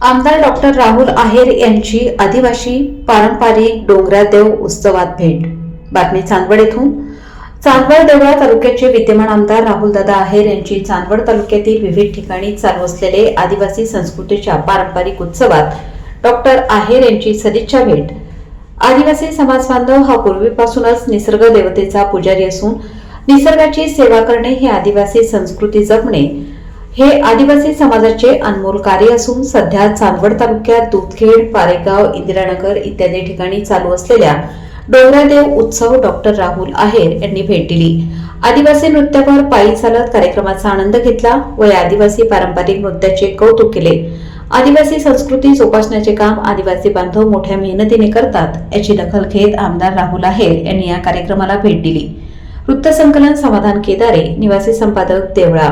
आमदार डॉक्टर राहुल आहेर यांची आदिवासी पारंपरिक डोंगरादेव उत्सवात भेट. बातमी चांदवड येथून. चांदवड देवळा तालुक्याचे विद्यमान आमदार राहुलदादा आहेर यांची चांदवड तालुक्यातील विविध ठिकाणी चालू असलेले आदिवासी संस्कृतीच्या पारंपरिक उत्सवात डॉक्टर आहेर यांची सदिच्छा भेट. आदिवासी समाज बांधव हा पूर्वीपासूनच निसर्ग देवतेचा पुजारी असून निसर्गाची सेवा करणे हे आदिवासी संस्कृती जपणे हे आदिवासी समाजाचे अनमोल कार्य असून सध्या चांदवड तालुक्यात दूधखेड पारेगाव इंदिरानगर इत्यादी ठिकाणी चालू असलेल्या डोंगरादेव उत्सव डॉक्टर राहुल आहेर यांनी भेट दिली. आदिवासी नृत्यावर पायी चालत कार्यक्रमाचा आनंद घेतला व या आदिवासी पारंपरिक नृत्याचे कौतुक केले. आदिवासी संस्कृती जोपासण्याचे काम आदिवासी बांधव मोठ्या मेहनतीने करतात याची दखल घेत आमदार राहुल आहेर यांनी या कार्यक्रमाला भेट दिली. वृत्तसंकलन समाधान केदारे निवासी संपादक देवळा